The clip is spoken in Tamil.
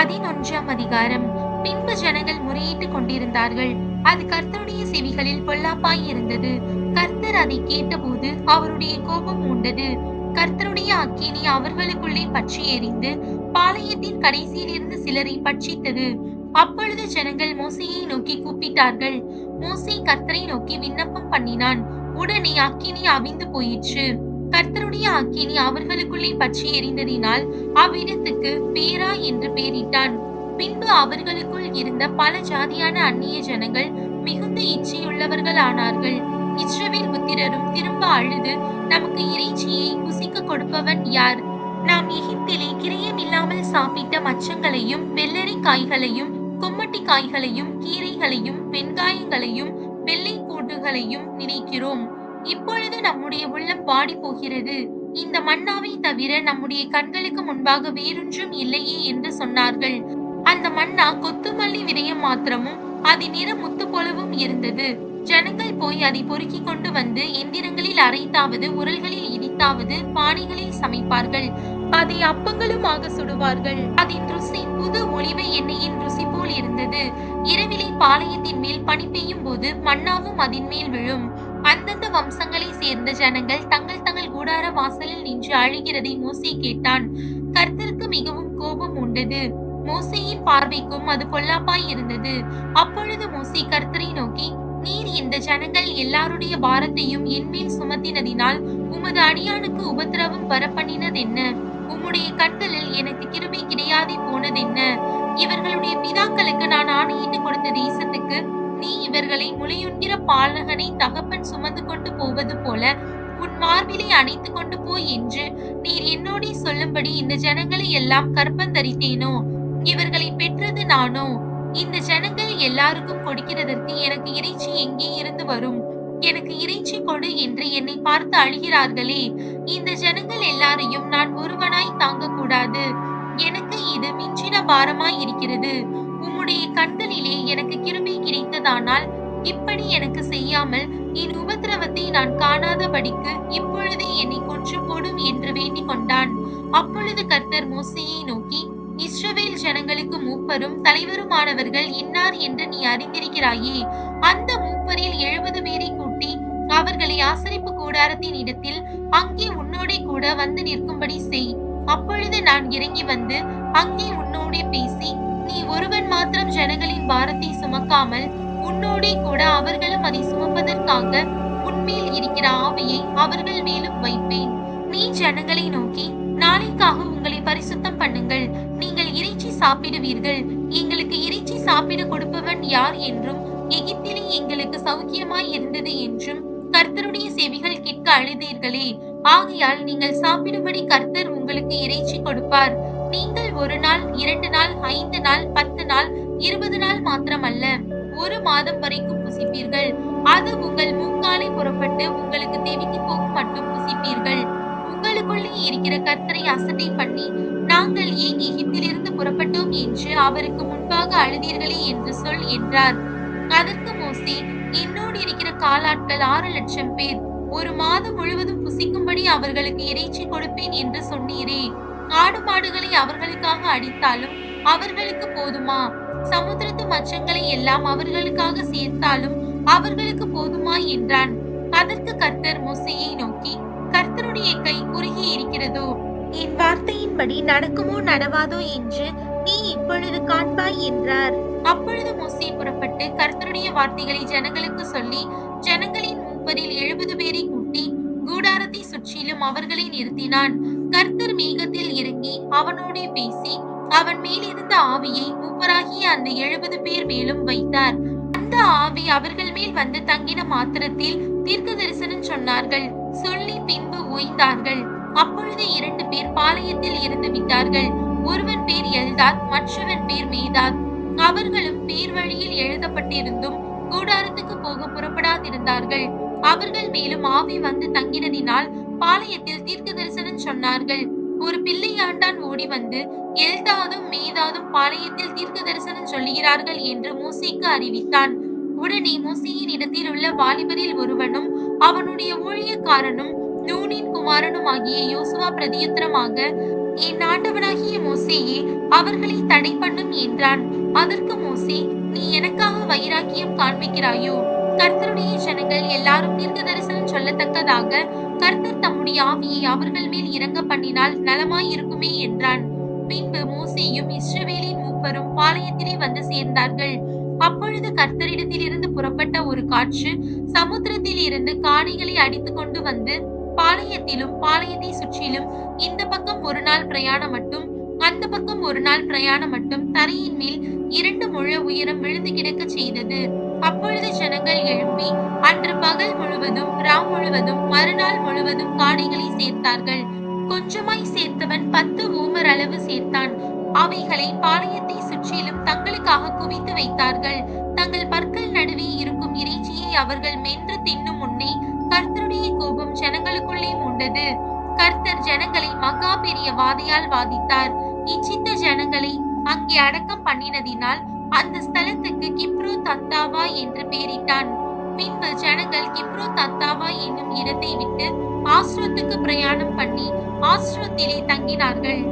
பதினொன்றாம் அதிகாரம். பின்பு ஜனங்கள் முறையிட்டுக் கொண்டிருந்தார்கள். அது கர்த்தருடைய செவிகளில் பொல்லாப்பாய் இருந்தது. கர்த்தர் அதை கேட்டபோது அவருடைய கோபம் உண்டது கர்த்தருடைய அக்கினி அவர்களுக்குள்ளே பற்றி எறிந்து பாளையத்தின் கடைசியிலிருந்து சிலரை பட்சித்தது. அப்பொழுது ஜனங்கள் மோசையை நோக்கி கூப்பிட்டார்கள். மோசை கர்த்தரை நோக்கி விண்ணப்பம் பண்ணினான். உடனே அக்கினி அவிந்து போயிற்று. கர்த்தருடைய அக்கினி அவர்களுக்குள்ளே பற்றி எறிந்ததினால் அவ்விடத்துக்கு பேரா என்று பெயரிட்டான் பின்பு அவர்களுக்குள் இருந்த பல ஜாதியான அந்நிய ஜனங்கள் மிகுந்த இச்சையுள்ளவர்கள் ஆனார்கள் இஸ்ரவேல் புத்திரரும் திரும்ப அழுது நமக்கு இறைச்சியை புசிக்க கொடுப்பவன் யார்? நாம் எகிப்திலே கிரியமில்லாமல் சாப்பிட்ட மச்சங்களையும் வெள்ளரி காய்களையும் கும்மட்டி காய்களையும் கீரைகளையும் வெங்காயங்களையும் வெள்ளை பூண்டுகளையும் நினைக்கிறோம் இப்பொழுது நம்முடைய உள்ளம் பாடி போகிறது இந்த மன்னாவை தவிர நம்முடைய கண்களுக்கு முன்பாக வேறொன்றும் இல்லையே என்று சொன்னார்கள். அந்த மன்னா கொத்துமல்லி விடயம் மாத்திரமும் அதன் நிற முத்து போலவும் இருந்தது. ஜனங்கள் போய் அதை பொறுக்கி கொண்டு வந்து எந்திரங்களில் அரைத்தாவது உரல்களில் இடித்தாவது பானைகளில் சமைப்பார்கள். அதை அப்பங்களுமாக சுடுவார்கள். அதன் ருசி புது ஒளிவை எண்ணெயின் ருசி போல் இருந்தது. இரவிலே பாளையத்தின் மேல் பனி பெய்யும் போது மன்னாவும் அதன் மேல் விழும். அந்தந்த வம்சங்களை சேர்ந்த ஜனங்கள் தங்கள் தங்கள் கூடார வாசலில் நின்று அழுகிறதை மோசே கேட்டான். கர்த்தருக்கு மிகவும் கோபம் உண்டது. மோசையின் பார்வைக்கும் அது பொல்லாப்பாய் இருந்தது. அப்பொழுது மோசே கர்த்தரை நோக்கி நீர் இந்த ஜனங்கள் எல்லாருடைய பாரத்தையும் என்மேல் சுமத்தினதினால் உமது அடியானுக்கு உபத்திரவம் வரப்பண்ணினதென்ன? உம்முடைய கண்களில் எனக்கு கிருபை கிடையாதே போனதென்ன? இவர்களுடைய பிதாக்களுக்கு நான் ஆணையிட்டு கொடுத்த தேசத்துக்கு நீ இவர்களை முளையுண்கிற பாலகனை தகப்பன் சுமந்து கொண்டு போவது போல உன் மார்பிலை அணைத்து கொண்டு போய் என்று நீர் என்னோடே சொல்லும்படி இந்த ஜனங்களை எல்லாம் கற்பந்தரித்தேனோ? இவர்களை பெற்றது நானோ? இந்த ஜனங்கள் எல்லாருக்கும் கொடுக்கிறதற்கு எனக்கு இறைச்சி எங்கே இருந்து வரும்? எனக்கு இறைச்சி கொடு என்று என்னை பார்த்து அழுகிறார்களே. இந்த ஜனங்கள் எல்லாரையும் நான் ஒருவனாய் தாங்க கூடாது எனக்கு இது மிஞ்சின பாரமாய் இருக்கிறது. உம்முடைய கண்களிலே எனக்கு கிருபை கிடைத்ததானால் இப்படி எனக்கு செய்யாமல் என் உபத்திரவத்தை நான் காணாதபடிக்கு இப்பொழுதே என்னை கொன்று போடும் என்று வேண்டிக் கொண்டான். அப்பொழுது கர்த்தர் மோசையை நோக்கி இஸ்ரவேல் ஜனங்களுக்கு மூப்பரும் தலைவருமானவர்கள் இன்னார் என்று நீ அறிந்திருக்கிறாயே? அந்த மூப்பரில் எழுபது பேரை கூட்டி அவர்களை ஆசரிப்பு கூடாரத்தின் இடத்தில் அங்கே உன்னோடே கூட வந்து நிற்கும்படி செய். அப்பொழுது நான் இறங்கி வந்து அங்கே உன்னோடே பேசி நீ ஒருவன் மாத்திரம் ஜனங்களின் பாரத்தை சுமக்காமல் உன்னோடே கூட அவர்களும் அதை சுமப்பதற்காக உன்மேல் இருக்கிற ஆவியை அவர்கள் மேலும் வைப்பேன். நீ ஜனங்களை நோக்கி நாளைக்காக உங்களை பரிசுத்தம் பண்ணுங்கள். நீங்கள் இறைச்சி சாப்பிடுவீர்கள். எங்களுக்கு இறைச்சி சாப்பிட கொடுப்பவன் யார் என்றும் எகிப்திலே எங்களுக்கு சௌக்கியமாய் இருந்தது என்றும் கர்த்தருடைய செவிகள் கேட்க அழுதீர்களே. ஆகையால் நீங்கள் சாப்பிடும்படி கர்த்தர் உங்களுக்கு இறைச்சி கொடுப்பார். நீங்கள் ஒரு நாள் இரண்டு நாள் ஐந்து நாள் பத்து நாள் இருபது நாள் மாத்திரமல்ல. ஒரு மாதம் வரைக்கும் புசிப்பீர்கள். அது உங்கள் மூக்காலை புறப்பட்டு உங்களுக்கு தெவிக்கு போகும் மட்டும் புசிப்பீர்கள். உங்களுக்குள்ளே இருக்கிற கர்த்தரை அசட்டை பண்ணி நாங்கள் ஏன் எகிப்திலிருந்து புறப்பட்டோம் என்று அவருக்கு முன்பாக அழுதீர்களே என்று சொல் என்றார். அதற்கு மோசே என்னோடு இருக்கிற காலாட்கள் ஆறு லட்சம் பேர் ஒரு மாதம் முழுவதும் புசிக்கும்படி அவர்களுக்கு இறைச்சி கொடுப்பேன் என்று சொன்னீரே. ஆடு மாடுகளை அவர்களுக்காக அடித்தாலும் அவர்களுக்கு போதுமா? சமுத்திரத்து மச்சங்களை எல்லாம் அவர்களுக்காக சேர்த்தாலும் அவர்களுக்கு போதுமா? என்றான். அதற்கு கர்த்தர் மோசையை நோக்கி கர்த்தருடைய கை குறுகி இருக்கிறதோ? என் வார்த்தையின்படி நடக்குமோ நடவாதோ என்று நீ இப்பொழுது காண்பாய் என்றார். அப்பொழுது மோசே புறப்பட்டு கர்த்தருடைய வார்த்தைகளை ஜனங்களுக்கு சொல்லி ஜனங்களின் மூப்பரில் எழுபது பேரை கூட்டி கூடாரத்தை சுற்றிலும் அவர்களை நிறுத்தினான். கர்த்தர் மேகத்தில் இறங்கி அவனோடே பேசி அவன் மேலிருந்த ஆவியை மூப்பராகிய அந்த எழுபது பேர் மேலும் வைத்தார். அந்த ஆவி அவர்கள் மேல் வந்து தங்கின மாத்திரத்தில் தீர்க்க தரிசனம் சொன்னார்கள். சொல்லி பின்பு ஓய்ந்தார்கள். அப்பொழுது இரண்டு பேர் பாளையத்தில் இருந்து விட்டார்கள். ஒருவன் பேர் எல்தாத் மற்றவன் பேர் மேதாத். அவர்களும் பேர் வழியில் எழுதப்பட்டிருந்தும் கூடாரத்துக்கு போக புறப்படாதிருந்தார்கள். அவர்கள் மேலும் ஆவி வந்து தங்கினதினால் பாளையத்தில் தீர்க்க தரிசனம் சொன்னார்கள். ஒரு பிள்ளையாண்டான் ஓடி வந்து எல்தாதும் மேதாதும் பாளையத்தில் தீர்க்க தரிசனம் சொல்லுகிறார்கள் என்று மூசிக்கு அறிவித்தான். உடனே மூசியின் இடத்தில் உள்ள வாலிபரில் ஒருவனும் அவனுடைய ஊழியக்காரனும் நூனின் குமாரனும் ஆகிய யோசுவா பிரதியுத்தரமாக என் ஆண்டவனாகிய மோசேயே அவர்களை தடை பண்ணும் என்றான். அதற்கு மோசே நீ எனக்காக வைராக்கியம் காண்பிக்கிறாயோ? கர்த்தருடைய ஜனங்கள் எல்லாரும் தீர்க்க தரிசனம் சொல்லத்தக்கதாக கர்த்தர் தம்முடைய ஆவியை அவர்கள் மேல் இறங்க பண்ணினால் நலமாய் இருக்குமே என்றான். பின்பு மோசேயும் இஸ்ரவேலின் மூப்பரும் பாளையத்திலே வந்து சேர்ந்தார்கள். அப்பொழுது கர்த்தரிடத்தில் இருந்து புறப்பட்ட ஒரு காற்று சமுத்திரத்தில் இருந்து காணிகளை அடித்து கொண்டு வந்து பாளையத்திலும் பாளையத்தை சுற்றிலும் இந்த பக்கம் ஒரு நாள் பிரயாணம் மட்டும் அந்த பக்கம் ஒரு நாள் பிரயாணம் மட்டும் தரையின் மேல் இரண்டு முழ உயரம் விழுந்து கிடக்க செய்தது. அப்பொழுது ஜனங்கள் எழுப்பி அன்று பகல் முழுவதும் ராம் முழுவதும் மறுநாள் முழுவதும் காடைகளை சேர்த்தார்கள். கொஞ்சமாய் சேர்த்தவன் பத்து ஊமர் அளவு சேர்த்தான். அவைகளை பாளையத்தை சுற்றிலும் தங்களுக்காக குவித்து வைத்தார்கள். தங்கள் பற்கள் நடுவே இருக்கும் இறைச்சியை அவர்கள் மென்று தின்னும் முன்னே கர்த்தருடைய கோபம் ஜனங்களுக்குள்ளே மூண்டது. கர்த்தர் ஜனங்களை மகா பெரிய வாதையால் வாதித்தார். இச்சித்த ஜனங்களை அங்கே அடக்கம் பண்ணினதினால் அந்த ஸ்தலத்துக்கு கிப்ரு என்று பெயரிட்டான் பின்பு ஜனங்கள் கிப்ரோ தத்தாவா என்னும் இடத்தை விட்டு ஆஸ்ரோத்துக்கு பிரயாணம் பண்ணி ஆஸ்ரோத்திலே தங்கினார்கள்.